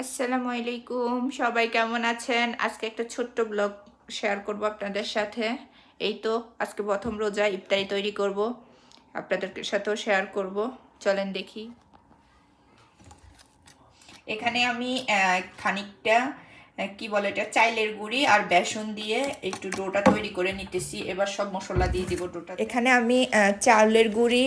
আসসালামু আলাইকুম। সবাই কেমন আছেন? আজকে একটা ছোট্ট ব্লগ শেয়ার করব আপনাদের সাথে। এই তো, আজকে প্রথম রোজা ইফতারি তৈরি করব। আপনাদের সাথেও শেয়ার করব। চলেন দেখি। এখানে আমি খানিকটা কি বলে এটা? চাইলের গুঁড়ি আর বেসন দিয়ে একটু ডোটা তৈরি করে নিতেছি। এবার সব মশলা দিয়ে দিব ডোটা এখানে আমি চাউলের গুঁড়ি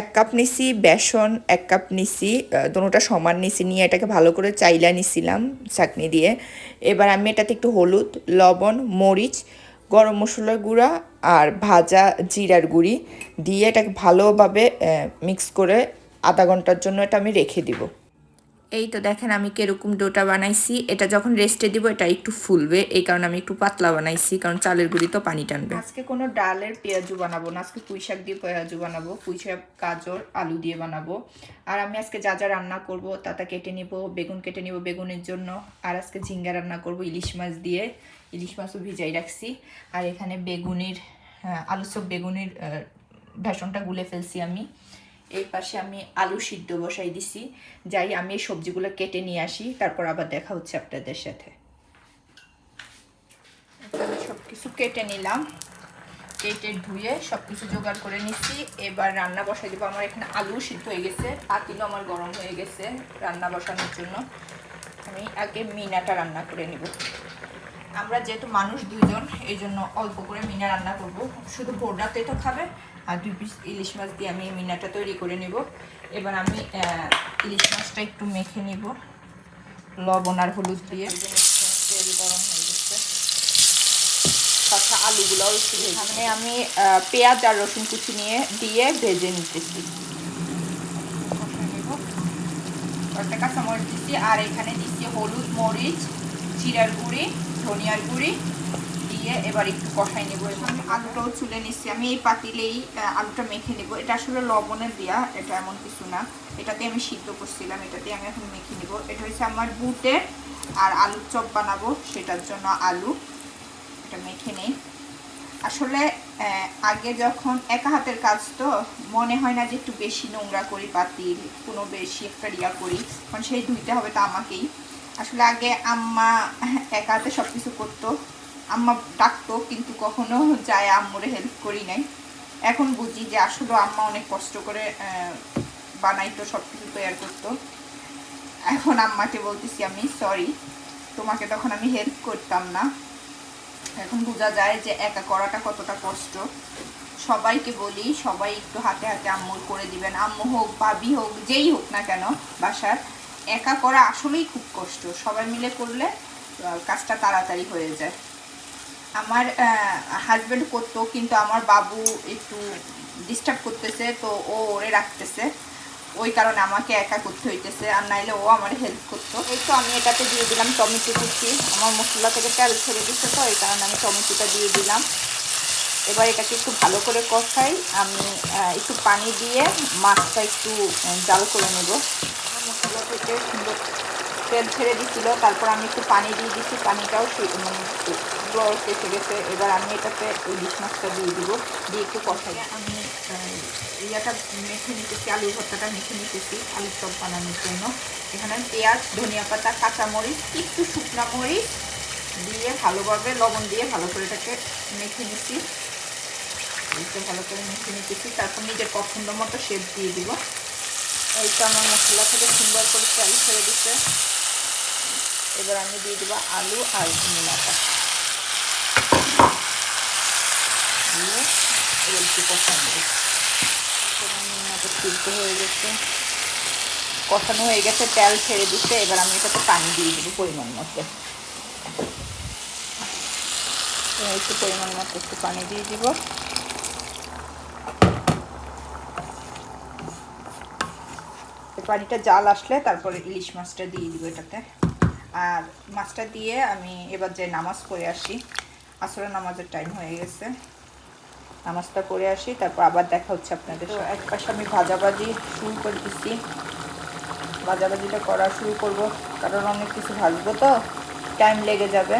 এক কাপ নিছি, বেসন এক কাপ নিছি দুটোটা সমান নিছি নিয়ে এটাকে ভালো করে চাইলা নিছিলাম চাটনি দিয়ে। এবার আমি এটাতে একটু হলুদ, লবণ, মরিচ, গরম মশলার গুঁড়া আর ভাজা জিরার গুঁড়ি দিয়ে এটাকে ভালোভাবে মিক্স করে আধা ঘণ্টার জন্য এটা আমি রেখে দিব। এই তো দেখেন আমি কীরকম ডোটা বানাইছি। এটা যখন রেস্টে দিব, এটা একটু ফুলবে। এই কারণে আমি একটু পাতলা বানাইছি, কারণ চালের গুঁড়ি তো পানি টানবে। আজকে কোনো ডালের পেঁয়াজু বানাবো না। আজকে পুঁই শাক দিয়ে পেঁয়াজু বানাবো, পুঁই শাক, গাজর, আলু দিয়ে বানাবো। আর আমি আজকে যা যা রান্না করব তাতা কেটে নিব, বেগুন কেটে নিব বেগুনের জন্য। আর আজকে ঝিঙ্গা রান্না করব, ইলিশ মাছ দিয়ে। ইলিশ মাছও ভিজাই রাখছি। আর এখানে বেগুনির আলু সব বেগুনির বেসনটা গুলে ফেলছি আমি। এই পাশে আমি আলু সিদ্ধ বসাই দিছি। যাই, আমি এই সবজিগুলো কেটে নিয়ে আসি, তারপর আবার দেখা হচ্ছে আপনাদের সাথে। আমি সব কিছু কেটে নিলাম। কেটে ধুয়ে সব কিছু জোগাড় করে নিচ্ছি এবার রান্না বসাই দেবো। আমার এখানে আলু সিদ্ধ হয়ে গেছে, পাতিলও আমার গরম হয়ে গেছে রান্না বসানোর জন্য। আমি আগে মিনাটা রান্না করে নিব। আমরা যেহেতু মানুষ দুজন এই জন্য অল্প করে মিনা রান্না করব। শুধু বোর্ডাতে তো খাবে আর দুই পিস ইলিশ মাছ দিয়ে আমি মিনাটা তৈরি করে নিব। এবার আমি ইলিশ মাছটা একটু মেখে নিব। লবণ আর হলুদ দিয়ে। তেল গরম হয়ে গেছে তাছাড়া আলুগুলোও ভেজে আমি পেঁয়াজ আর রসুন কুচি নিয়ে, দিয়ে ভেজে নিতেছি। দিচ্ছি আর এখানে দিচ্ছি হলুদ, মরিচ, জিরার গুঁড়ি, ধনিয়ার গুঁড়ি এবার একটু কষাই নেব। আমি আলুটাও চুলে নিচ্ছি। আমি এই পাতিলেই আলুটা মেখে নেব। এটা আসলে লবণের দেওয়া এটা এমন কিছু না। এটাতে আমি সিদ্ধ করছিলাম এটাতে আমি এখন মেখে নেব। এটা হচ্ছে আমার বুটের আর আলুর চপ বানাবো, সেটার জন্য আলু। এটা মেখে নেই। আসলে আগে যখন একা হাতের কাজ তো, মনে হয় না যে একটু বেশি নোংরা করি পাতিল, কোনো বেশি একটা রিয়া করি। কারণ সেই ধুইতে হবে তো আমাকেই। আসলে আগে আম্মা একা হাতে সব কিছু করতো। আম্মা ডাকতো, কিন্তু কখনো যায় আম্মুরে হেল্প করি নাই। এখন বুঝি যে আসলে আম্মা অনেক কষ্ট করে বানাইতো সব কিছু তৈরি করতো। এখন আম্মাকে বলতেছি, আমি সরি তোমাকে তখন আমি হেল্প করতাম না। এখন বোঝা যায় যে একা করাটা কতটা কষ্ট। সবাইকে বলি, সবাই একটু হাতে হাতে আম্মুর করে দিবেন। আম্মু হোক, ভাবি হোক, যেই হোক না কেন, বাসার একা করা আসলেই খুব কষ্ট। সবাই মিলে করলে কাজটা তাড়াতাড়ি হয়ে যায়। আমার হাজব্যান্ড করতো কিন্তু আমার বাবু একটু ডিস্টার্ব করতেছে তো ও ওরে রাখতেছে। ওই কারণে আমাকে একা করতে হইতেছে আর নাইলে ও আমার হেল্প করতো। এই তো আমি এটাতে দিয়ে দিলাম টমেটো কুচি। আমার মশলা থেকে তেল ছেড়ে দিচ্ছে তো এই কারণে আমি টমেটোটা দিয়ে দিলাম। এবার এটাকে একটু ভালো করে কষাই আমি একটু পানি দিয়ে মাছটা একটু জাল করে নেব। মশলা থেকে সুন্দর তেল ছেড়ে দিছিল, তারপর আমি একটু পানি দিয়ে দিচ্ছি পানিটাও মানে গেছে এবার আমি এটাতে ইলিশ মাছটা দিয়ে দিব, দিয়ে একটু কষাই। আমি ইয়াটা মেখে নিতেছি আলু ভর্তাটা মেখে নিতেছি, আলুর চপ বানানোর জন্য। এখানে পেঁয়াজ, ধনিয়া পাতা, কাঁচামরিচ, একটু শুকনা মরিচ দিয়ে ভালোভাবে লবণ দিয়ে ভালো করে এটাকে মেখে নিচ্ছি একটু ভালো করে মেখে নিতেছি, তারপর নিজের পছন্দ মতো শেপ দিয়ে দিব। এই তো আমার মশলা থেকে সুন্দর করে তেল ছেড়ে দিচ্ছে এবার আমি দিয়ে দেবো আলু আর এবার একটু কষানো সিদ্ধ হয়ে গেছে। কষানো হয়ে গেছে, তেল ছেড়ে দিচ্ছে। এবার আমি এটাতে পানি দিয়ে দেবো পরিমাণ মতো। একটু পরিমাণ মতো একটু পানি দিয়ে দিব। পানিটা জাল আসলে তারপরে ইলিশ মাছটা দিয়ে দিব এটাতে। আর মাছটা দিয়ে আমি এবার যে নামাজ পড়ে আসি আসলে নামাজের টাইম হয়ে গেছে। নামাজটা পড়ে আসি তারপর আবার দেখা হচ্ছে আপনাদের তো এক পাশে আমি ভাজাভাজি শুরু করে দিচ্ছি ভাজাভাজিটা করা শুরু করব কারণ অনেক কিছু ভাজবো তো টাইম লেগে যাবে।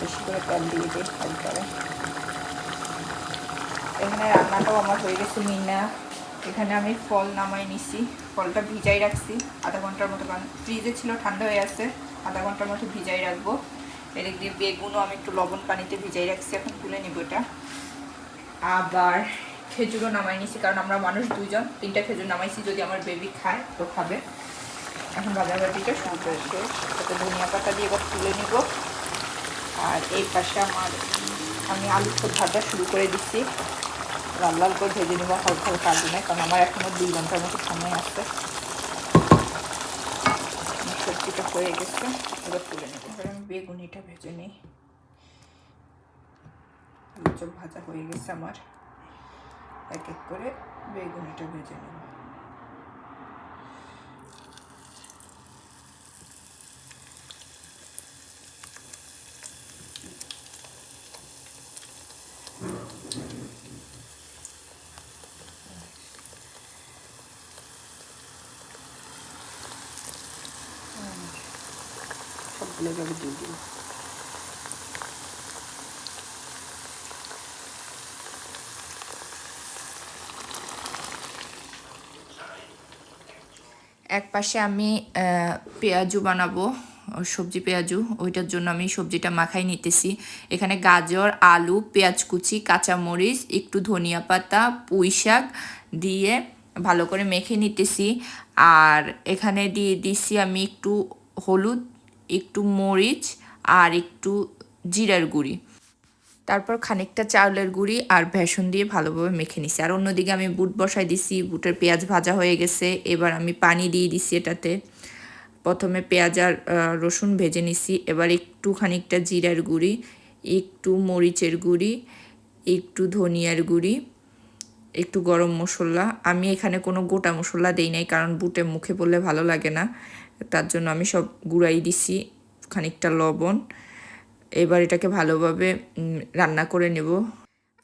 বেশি করে তেল দিয়ে দিই এখানে রান্নাটাও আমার হয়ে গেছে মিনা। এখানে আমি ফল নামাই নিছি। ফলটা ভিজাই রাখছি, আধা ঘণ্টার মতো, কারণ ফ্রিজে ছিল, ঠান্ডা হয়ে আছে, আধা ঘণ্টার মতো ভিজাই রাখব। এদিক দিয়ে বেগুনও আমি একটু লবণ পানিতে ভিজাই রাখছি, এখন তুলে নিব এটা। আবার খেজুরও নামাই নিছি, কারণ আমরা মানুষ দুজন তিনটা খেজুর নামাইছি, যদি আমার বেবি খায়, তো খাবে। এখন ভাজাভাজিটা শুরু করেছে তাতে ধনিয়া পাতা দিয়ে এবার তুলে নিব। আর এই পাশে আমার, আমি আলু ভাজা শুরু করে দিচ্ছি। লাল লাল করে ভেজে নেব হালকা হালকা আগুনে কারণ আমার এখনও দুই ঘণ্টার মতো সময় আমার সবজিটা হয়ে গেছে, এবার তুলে নেব। এবার আমি বেগুনিটা ভেজে নিই। আলু ভাজা হয়ে গেছে আমার। এক এক করে বেগুনিটা ভেজে নেব। সবগুলো এভাবে দিয়ে দিই এক পাশে আমি পেঁয়াজু বানাবো, সবজি পেঁয়াজু। ওইটার জন্য আমি সবজিটা মাখাই নিতেছি। এখানে গাজর, আলু, পেঁয়াজ কুচি, কাঁচামরিচ, একটু ধনিয়া পাতা, পুঁই শাক দিয়ে ভালো করে মেখে নিতেছি। আর এখানে দিয়ে দিছি আমি একটু হলুদ একটু মরিচ আর একটু জিরার গুঁড়ি। তারপর খানিকটা চাউলের গুঁড়ি আর বেসন দিয়ে ভালোভাবে মেখে নিছি। আর অন্যদিকে আমি বুট বসাই দিছি, বুটের পেঁয়াজ ভাজা হয়ে গেছে। এবার আমি পানি দিয়ে দিছি এটাতে। প্রথমে পেঁয়াজ আর রসুন ভেজে নিছি। এবার একটু খানিকটা জিরার গুঁড়ি, একটু মরিচের গুঁড়ি, একটু ধনিয়ার গুঁড়ি, একটু গরম মশলা। আমি এখানে কোনো গোটা মশলা দেই নাই কারণ বুটে মুখে পড়লে ভালো লাগে না। তার জন্য আমি সব গুঁড়াই দিছি, খানিকটা লবণ। এবার এটাকে ভালোভাবে রান্না করে নেব।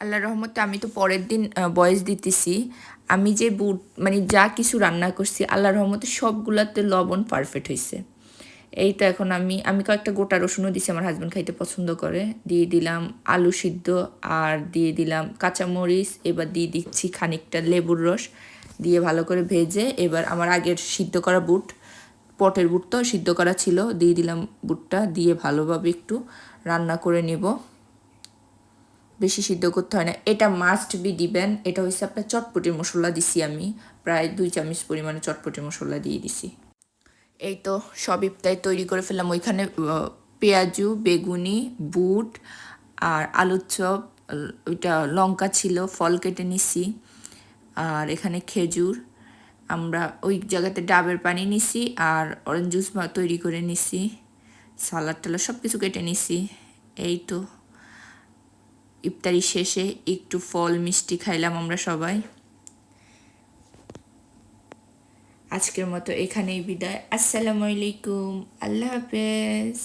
আল্লাহ রহমতে আমি তো পরের দিন বয়স দিতেছি। আমি যে বুট মানে যা কিছু রান্না করছি আল্লাহ রহমতে সবগুলাতে লবণ পারফেক্ট হয়েছে এই তো এখন আমি আমি কয়েকটা গোটা রসুনও দিছি, আমার হাজব্যান্ড খাইতে পছন্দ করে। দিয়ে দিলাম আলু সিদ্ধ আর দিয়ে দিলাম কাঁচামরিচ, এবার দিয়ে দিচ্ছি খানিকটা লেবুর রস। দিয়ে ভালো করে ভেজে, এবার আমার আগের সিদ্ধ করা বুট পটের বুট তো সিদ্ধ করা ছিল। দিয়ে দিলাম বুটটা, দিয়ে ভালোভাবে একটু রান্না করে নেব। বেশি সিদ্ধ করতে হয় না। এটা মাস্ট বি দিবেন। এটা হচ্ছে আপনার চটপটির মশলা দিছি আমি। প্রায় দুই চামচ পরিমাণে চটপটির মশলা দিয়ে দিছি। এই তো সব ইফতারি তৈরি করে ফেললাম। ওইখানে পেঁয়াজু, বেগুনি, বুট আর আলুর চপ ওইটা লঙ্কা ছিল, ফল কেটে নিছি। আর এখানে খেজুর। আমরা ওই জায়গাতে ডাবের পানি নিছি আর অরেঞ্জ জুস তৈরি করে নিছি সালাদ টালাদ সব কিছু কেটে নিছি। এই তো ইফতারি শেষে একটু ফল মিষ্টি খাইলাম আমরা সবাই। আজকের মতো এখানেই বিদায়। আসসালামু আলাইকুম। আল্লাহ হাফেজ।